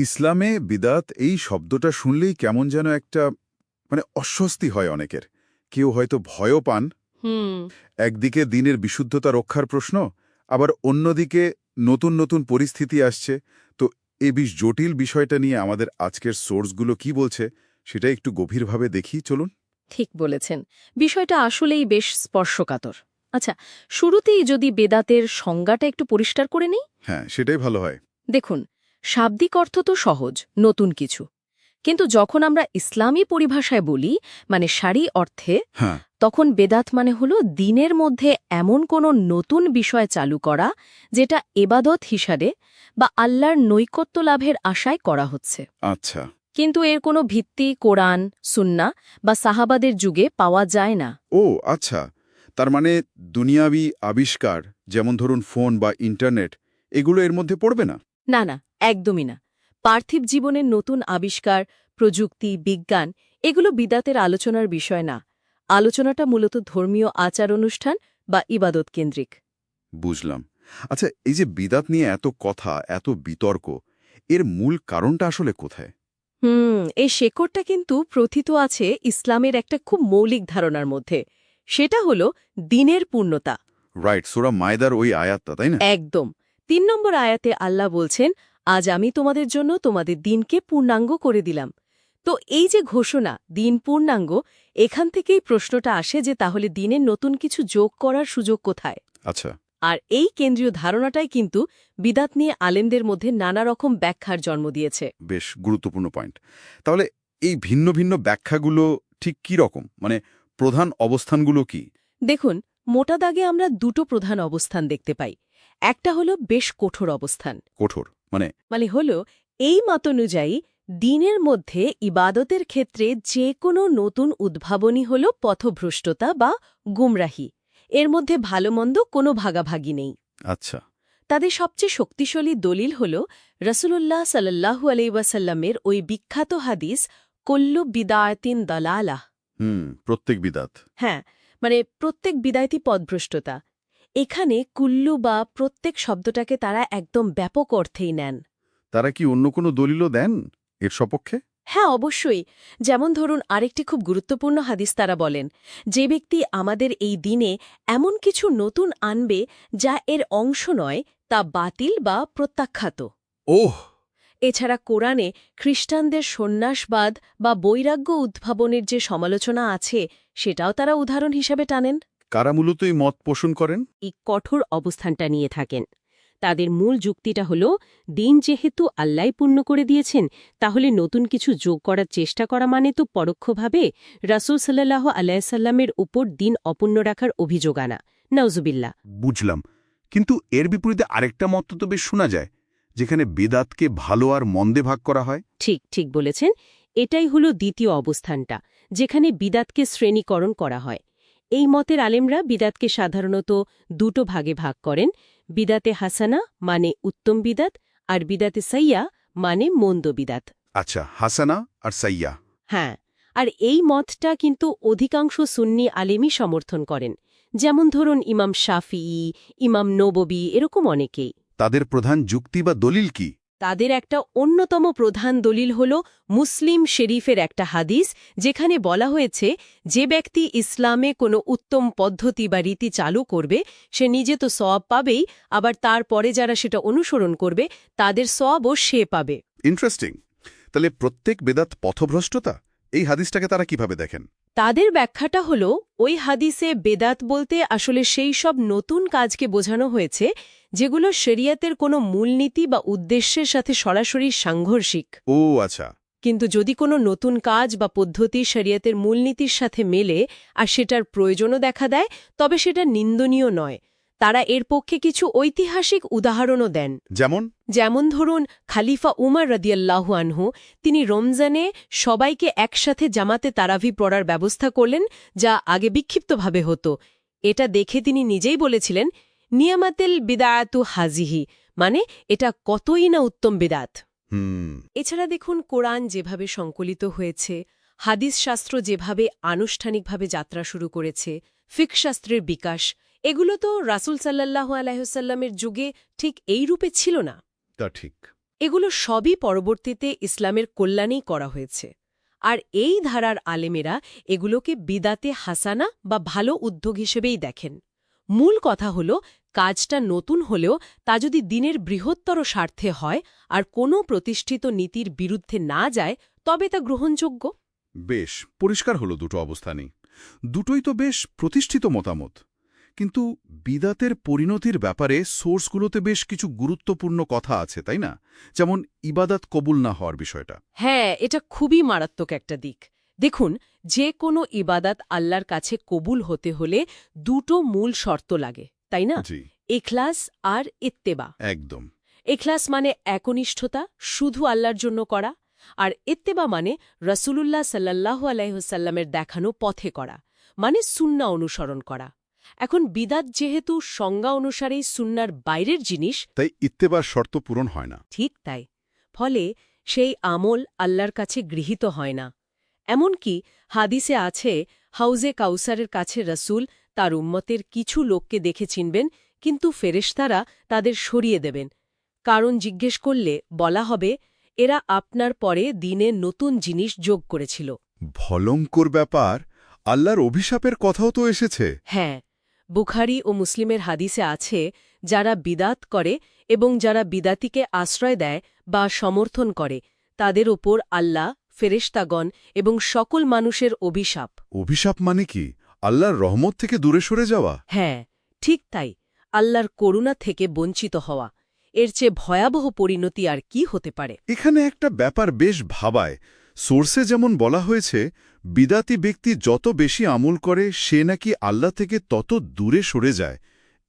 ইসলামে বিদাত এই শব্দটা শুনলেই কেমন যেন একটা মানে অস্বস্তি হয় অনেকের। কেউ হয়তো ভয়ও পান। হুম। একদিকে দিনের বিশুদ্ধতা রক্ষার প্রশ্ন আবার অন্যদিকে নতুন নতুন পরিস্থিতি আসছে। তো এ বিশ জটিল বিষয়টা নিয়ে আমাদের আজকের সোর্সগুলো কি বলছে সেটা একটু গভীরভাবে দেখি চলুন। ঠিক বলেছেন। বিষয়টা আসলেই বেশ স্পর্শকাতর। আচ্ছা শুরুতেই যদি বেদাতের সংজ্ঞাটা একটু পরিষ্কার করে নিই? হ্যাঁ সেটাই ভালো হয়। দেখুন শাব্দিক অর্থ তো সহজ নতুন কিছু। কিন্তু যখন আমরা ইসলামী পরিভাষায় বলি মানে সারি অর্থে হ্যাঁ। তখন বেদাত মানে হল দিনের মধ্যে এমন কোনো নতুন বিষয় চালু করা যেটা এবাদত হিসাবে বা আল্লাহর নৈকত্য লাভের আশায় করা হচ্ছে। আচ্ছা। কিন্তু এর কোনো ভিত্তি কোরআন সুন্না বা সাহাবাদের যুগে পাওয়া যায় না। ও আচ্ছা। তার মানে দুনিয়াবি আবিষ্কার যেমন ধরুন ফোন বা ইন্টারনেট এগুলো এর মধ্যে পড়বে না? না না একদমই না। পার্থিব জীবনের নতুন আবিষ্কার প্রযুক্তি বিজ্ঞান এগুলো বিদাতের আলোচনার বিষয় না। আলোচনাটা মূলত ধর্মীয় আচার অনুষ্ঠান বা ইবাদত কেন্দ্রিক। বুঝলাম। আচ্ছা এই যে বিদাত নিয়ে এত কথা এত বিতর্ক এর মূল কারণটা আসলে কোথায়? হুম এই শেকড়টা কিন্তু প্রথিত আছে ইসলামের একটা খুব মৌলিক ধারণার মধ্যে। সেটা হলো দিনের পূর্ণতা। রাইট সোরা মায়দার ওই আয়াতটা তাই না? একদম। তিন নম্বর আয়াতে আল্লাহ বলছেন আজ আমি তোমাদের জন্য তোমাদের দিনকে পূর্ণাঙ্গ করে দিলাম। তো এই যে ঘোষণা দিন পূর্ণাঙ্গ এখান থেকেই প্রশ্নটা আসে যে তাহলে দিনের নতুন কিছু যোগ করার সুযোগ কোথায়? আচ্ছা। আর এই কেন্দ্রীয় ধারণাটাই কিন্তু বিদাত নিয়ে আলেমদের মধ্যে নানা রকম ব্যাখ্যার জন্ম দিয়েছে। বেশ গুরুত্বপূর্ণ পয়েন্ট। তাহলে এই ভিন্ন ভিন্ন ব্যাখ্যাগুলো ঠিক কি রকম? মানে প্রধান অবস্থানগুলো কি? দেখুন মোটা দাগে আমরা দুটো প্রধান অবস্থান দেখতে পাই। একটা হলো বেশ কঠোর অবস্থান। কঠোর মানে? মানে হল এই মত অনুযায়ী দিনের মধ্যে ইবাদতের ক্ষেত্রে যে কোনো নতুন উদ্ভাবনী হল পথভ্রষ্টতা বা গুমরাহি। এর মধ্যে ভালোমন্দ কোনো ভাগাভাগি নেই। আচ্ছা। তাদের সবচেয়ে শক্তিশালী দলিল হল রসুল্লাহ সাল্লাহু আলাইসাল্লামের ওই বিখ্যাত হাদিস কল্লু বিদায়তিন দলালাহ। হুম প্রত্যেক বিদাত। হ্যাঁ মানে প্রত্যেক বিদায়তি পদভ্রষ্টতা এখানে কুল্লু বা প্রত্যেক শব্দটাকে তারা একদম ব্যাপক অর্থেই নেন। তারা কি অন্য কোনো দলিলও দেন এর সপক্ষে? হ্যাঁ অবশ্যই। যেমন ধরুন আরেকটি খুব গুরুত্বপূর্ণ হাদিস তারা বলেন যে ব্যক্তি আমাদের এই দিনে এমন কিছু নতুন আনবে যা এর অংশ নয় তা বাতিল বা প্রত্যাখ্যাত। ওহ! এছাড়া কোরআনে খ্রিস্টানদের সন্ন্যাসবাদ বা বৈরাগ্য উদ্ভাবনের যে সমালোচনা আছে সেটাও তারা উদাহরণ হিসাবে টানেন। কারা মূলত এই মত পোষণ করেন? এই কঠোর অবস্থানটা নিয়ে থাকেন। তাদের মূল যুক্তিটা হল দিন যেহেতু আল্লাহ পূর্ণ করে দিয়েছেন তাহলে নতুন কিছু যোগ করার চেষ্টা করা মানে তো পরোক্ষভাবে রাসুল সাল্লাহ আলাইসাল্লামের উপর দিন অপূর্ণ রাখার অভিযোগ আনা। নওজুবিল্লা বুঝলাম। কিন্তু এর বিপরীতে আরেকটা মত তো বেশ শোনা যায় যেখানে বেদাতকে ভালো আর মন্দে ভাগ করা হয়। ঠিক ঠিক বলেছেন। এটাই হল দ্বিতীয় অবস্থানটা যেখানে বিদাতকে শ্রেণীকরণ করা হয়। এই মতের আলেমরা বিদাতকে সাধারণত দুটো ভাগে ভাগ করেন বিদাতে হাসানা মানে উত্তম বিদাত আর বিদাতে সাইয়া মানে মন্দ বিদাত। আচ্ছা হাসানা আর সাইয়া। হ্যাঁ আর এই মতটা কিন্তু অধিকাংশ সুন্নি আলেমই সমর্থন করেন যেমন ধরুন ইমাম শাফিই ইমাম নববী এরকম অনেকেই। তাদের প্রধান যুক্তি বা দলিল কি? তাদের একটা অন্যতম প্রধান দলিল হল মুসলিম শরীফের একটা হাদিস যেখানে বলা হয়েছে যে ব্যক্তি ইসলামে কোনো উত্তম পদ্ধতি বা রীতি চালু করবে সে নিজে তো সওয়াব পাবেই আবার তারপরে যারা সেটা অনুসরণ করবে তাদের সওয়াবও সে পাবে। ইন্টারেস্টিং তাহলে প্রত্যেক বেদাত পথভ্রষ্টতা? এই হাদিসটাকে তারা কীভাবে দেখেন? তাদের ব্যাখ্যাটা হল ওই হাদিসে বেদাত বলতে আসলে সেই সব নতুন কাজকে বোঝানো হয়েছে যেগুলো শরিয়াতের কোনো মূলনীতি বা উদ্দেশ্যের সাথে সরাসরি সাংঘর্ষিক। ও আচ্ছা। কিন্তু যদি কোনো নতুন কাজ বা পদ্ধতি শরিয়াতের মূলনীতির সাথে মেলে আর সেটার প্রয়োজনও দেখা দেয় তবে সেটা নিন্দনীয় নয়। তারা এর পক্ষে কিছু ঐতিহাসিক উদাহরণও দেন। যেমন? যেমন ধরুন খালিফা উমার রদিয়াল্লাহু আনহু তিনি রমজানে সবাইকে একসাথে জামাতে তারাভি পড়ার ব্যবস্থা করলেন যা আগে বিক্ষিপ্তভাবে হতো। এটা দেখে তিনি নিজেই বলেছিলেন নিয়ামাতেল বিদায়াতু হাজিহি মানে এটা কতই না উত্তম বিদাত। হুম। এছাড়া দেখুন কোরআন যেভাবে সংকলিত হয়েছে হাদিস শাস্ত্র যেভাবে আনুষ্ঠানিকভাবে যাত্রা শুরু করেছে ফিক শাস্ত্রের বিকাশ এগুলো তো রাসুল সাল্লাহ আলাইসাল্লামের যুগে ঠিক এই রূপে ছিল না। তা ঠিক। এগুলো সবই পরবর্তীতে ইসলামের কল্যাণেই করা হয়েছে। আর এই ধারার আলেমেরা এগুলোকে বিদাতে হাসানা বা ভালো উদ্যোগ হিসেবেই দেখেন। মূল কথা হল কাজটা নতুন হলেও তা যদি দিনের বৃহত্তর স্বার্থে হয় আর কোনো প্রতিষ্ঠিত নীতির বিরুদ্ধে না যায় তবে তা গ্রহণযোগ্য? বেশ পরিষ্কার হলো দুটো অবস্থানই। দুটোই তো বেশ প্রতিষ্ঠিত মতামত। কিন্তু বিদাতের পরিণতির ব্যাপারে সোর্সগুলোতে বেশ কিছু গুরুত্বপূর্ণ কথা আছে তাই না? যেমন ইবাদাত কবুল না হওয়ার বিষয়টা। হ্যাঁ এটা খুবই মারাত্মক একটা দিক। দেখুন যে কোনো ইবাদাত আল্লাহর কাছে কবুল হতে হলে দুটো মূল শর্ত লাগে। তাই না? এখলাস আর ইত্তেবা একদম। এখলাস মানে একনিষ্ঠতা শুধু আল্লাহর জন্য করা আর ইত্তেবা মানে রসুলুল্লাহ সাল্লাহ আলাইহসাল্লামের দেখানো পথে করা মানে সুন্না অনুসরণ করা। এখন বিদাত যেহেতু সংজ্ঞা অনুসারেই সুন্নার বাইরের জিনিস তাই ইত্তেবার শর্ত পূরণ হয় না। ঠিক তাই। ফলে সেই আমল আল্লাহর কাছে গৃহীত হয় না। এমনকি হাদিসে আছে হাউজে কাউসারের কাছে রসুল তার উম্মতের কিছু লোককে দেখে চিনবেন কিন্তু ফেরেশতারা তাদের সরিয়ে দেবেন। কারণ জিজ্ঞেস করলে বলা হবে এরা আপনার পরে দিনে নতুন জিনিস যোগ করেছিল। ভলঙ্কর ব্যাপার আল্লাহর অভিশাপের কথাও তো এসেছে। হ্যাঁ বুখারি ও মুসলিমের হাদিসে আছে যারা বিদাত করে এবং যারা বিদাতিকে আশ্রয় দেয় বা সমর্থন করে তাদের ওপর আল্লাহ ফেরেশতাগণ এবং সকল মানুষের অভিশাপ। অভিশাপ মানে কি? আল্লাহর রহমত থেকে দূরে সরে যাওয়া? হ্যাঁ ঠিক তাই। আল্লাহর করুণা থেকে বঞ্চিত হওয়া। এর চেয়ে ভয়াবহ পরিণতি আর কি হতে পারে? এখানে একটা ব্যাপার বেশ ভাবায়। সোর্সে যেমন বলা হয়েছে বিদাতি ব্যক্তি যত বেশি আমল করে সে নাকি আল্লাহ থেকে তত দূরে সরে যায়।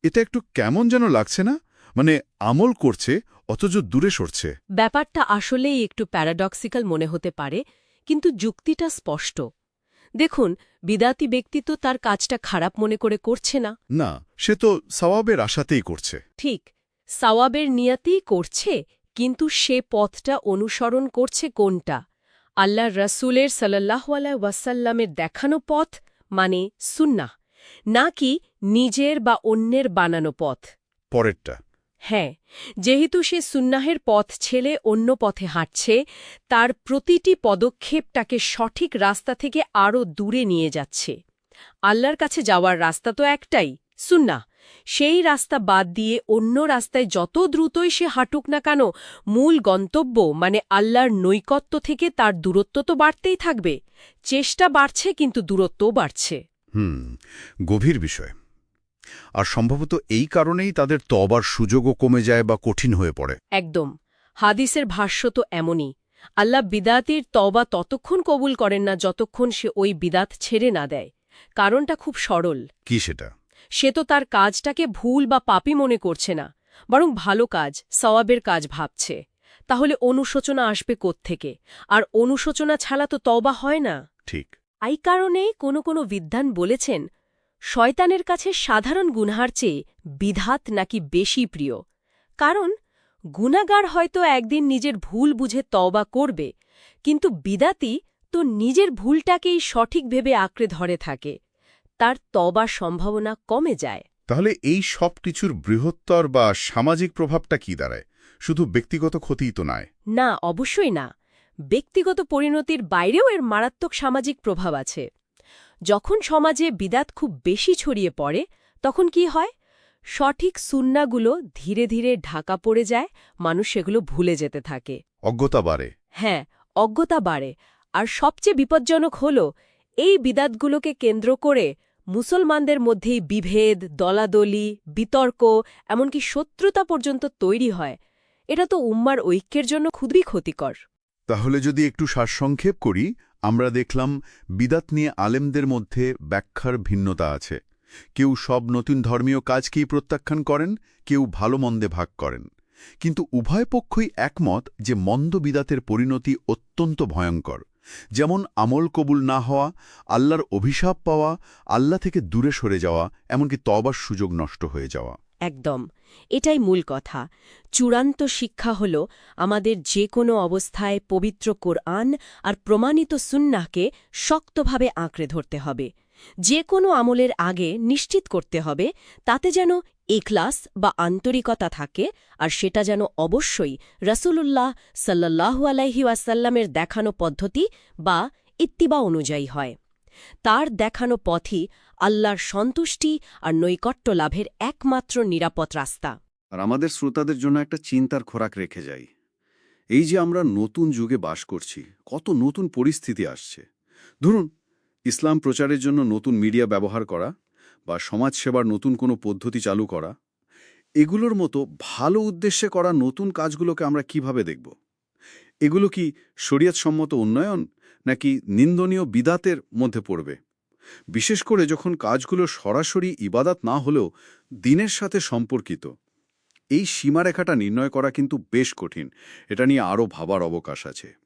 এটা একটু কেমন যেন লাগছে না? মানে আমল করছে অথচ দূরে সরছে। ব্যাপারটা আসলেই একটু প্যারাডক্সিক্যাল মনে হতে পারে কিন্তু যুক্তিটা স্পষ্ট। দেখুন বিদাতি ব্যক্তি তো তার কাজটা খারাপ মনে করে করছে না। না সে তো সওয়াবের আশাতেই করছে। ঠিক সওয়াবের নিয়াতেই করছে কিন্তু সে পথটা অনুসরণ করছে কোনটা? আল্লাহ রসুলের সাল্লাহ ওয়াসাল্লামের দেখানো পথ মানে সুন্নাহ নাকি নিজের বা অন্যের বানানো পথ? পরেরটা। হ্যাঁ যেহেতু সে সুন্নাহের পথ ছেলে অন্য পথে হাঁটছে, তার প্রতিটি পদক্ষেপ তাকে সঠিক রাস্তা থেকে আরও দূরে নিয়ে যাচ্ছে। আল্লাহর কাছে যাওয়ার রাস্তা তো একটাই, সুন্নাহ। সেই রাস্তা বাদ দিয়ে অন্য রাস্তায় যত দ্রুতই সে হাঁটুক না কেন, মূল গন্তব্য মানে আল্লাহর নৈকত্য থেকে তার দূরত্ব তো বাড়তেই থাকবে। চেষ্টা বাড়ছে, কিন্তু দূরত্বও বাড়ছে। হুম, গভীর বিষয়। আর সম্ভবত এই কারণেই তাদের তবার সুযোগও কমে যায় বা কঠিন হয়ে পড়ে। একদম। হাদিসের ভাষ্য তো এমনই। আল্লাহ বিদাতের তবা ততক্ষণ কবুল করেন না যতক্ষণ সে ওই বিদাত ছেড়ে না দেয়। কারণটা খুব সরল। কি সেটা? সে তো তার কাজটাকে ভুল বা পাপি মনে করছে না বরং ভালো কাজ সওয়াবের কাজ ভাবছে। তাহলে অনুশোচনা আসবে কোত্থেকে? আর অনুশোচনা ছাড়া তো তবা হয় না? ঠিক। এই কারণেই কোনো কোনো বিদ্বান বলেছেন শয়তানের কাছে সাধারণ গুনহার চেয়ে বিধাত নাকি বেশি প্রিয়। কারণ গুনাগার হয়তো একদিন নিজের ভুল বুঝে তওবা করবে কিন্তু বিদাতি তো নিজের ভুলটাকেই সঠিক ভেবে আঁকড়ে ধরে থাকে। তার তবার সম্ভাবনা কমে যায়। তাহলে এই সব কিছুর বৃহত্তর বা সামাজিক প্রভাবটা কি দাঁড়ায়? শুধু ব্যক্তিগত ক্ষতিই তো নয়। না অবশ্যই না। ব্যক্তিগত পরিণতির বাইরেও এর মারাত্মক সামাজিক প্রভাব আছে। যখন সমাজে বিদাত খুব বেশি ছড়িয়ে পড়ে তখন কি হয়? সঠিক সুন্নাগুলো ধীরে ধীরে ঢাকা পড়ে যায় মানুষ সেগুলো ভুলে যেতে থাকে। অজ্ঞতা বাড়ে। হ্যাঁ অজ্ঞতা বাড়ে। আর সবচেয়ে বিপজ্জনক হল এই বিদাতগুলোকে কেন্দ্র করে মুসলমানদের মধ্যেই বিভেদ দলাদলি বিতর্ক এমনকি শত্রুতা পর্যন্ত তৈরি হয়। এটা তো উম্মার ঐক্যের জন্য খুবই ক্ষতিকর। তাহলে যদি একটু সারসংক্ষেপ করি আমরা দেখলাম বিদাত নিয়ে আলেমদের মধ্যে ব্যাখ্যার ভিন্নতা আছে। কেউ সব নতুন ধর্মীয় কাজকেই প্রত্যাখ্যান করেন, কেউ ভালো মন্দে ভাগ করেন। কিন্তু উভয় পক্ষই একমত যে মন্দ বিদাতের পরিণতি অত্যন্ত ভয়ঙ্কর। যেমন আমল কবুল না হওয়া, আল্লাহর অভিশাপ পাওয়া, আল্লাহ থেকে দূরে সরে যাওয়া, এমনকি তবার সুযোগ নষ্ট হয়ে যাওয়া। একদম, এটাই মূল কথা। চূড়ান্ত শিক্ষা হল আমাদের যে কোনো অবস্থায় পবিত্র কোরআন আর প্রমাণিত সুন্নাহকে শক্তভাবে আঁকড়ে ধরতে হবে। যে কোনো আমলের আগে নিশ্চিত করতে হবে তাতে যেন এখলাস বা আন্তরিকতা থাকে আর সেটা যেন অবশ্যই রসুলুল্লাহ সাল্লাহু আলাইহি ওয়াসাল্লামের দেখানো পদ্ধতি বা ইত্তিবা অনুযায়ী হয়। তার দেখানো পথই আল্লাহর সন্তুষ্টি আর নৈকট্য লাভের একমাত্র নিরাপদ রাস্তা। আর আমাদের শ্রোতাদের জন্য একটা চিন্তার খোরাক রেখে যাই। এই যে আমরা নতুন যুগে বাস করছি, কত নতুন পরিস্থিতি আসছে। ধরুন, ইসলাম প্রচারের জন্য নতুন মিডিয়া ব্যবহার করা বা সমাজসেবার নতুন কোনো পদ্ধতি চালু করা। এগুলোর মতো ভালো উদ্দেশ্যে করা নতুন কাজগুলোকে আমরা কীভাবে দেখব? এগুলো কি শরীয়তসম্মত উন্নয়ন নাকি নিন্দনীয় বিদাতের মধ্যে পড়বে? বিশেষ করে যখন কাজগুলো সরাসরি ইবাদাত না হলেও দিনের সাথে সম্পর্কিত। এই সীমারেখাটা নির্ণয় করা কিন্তু বেশ কঠিন। এটা নিয়ে আরও ভাবার অবকাশ আছে।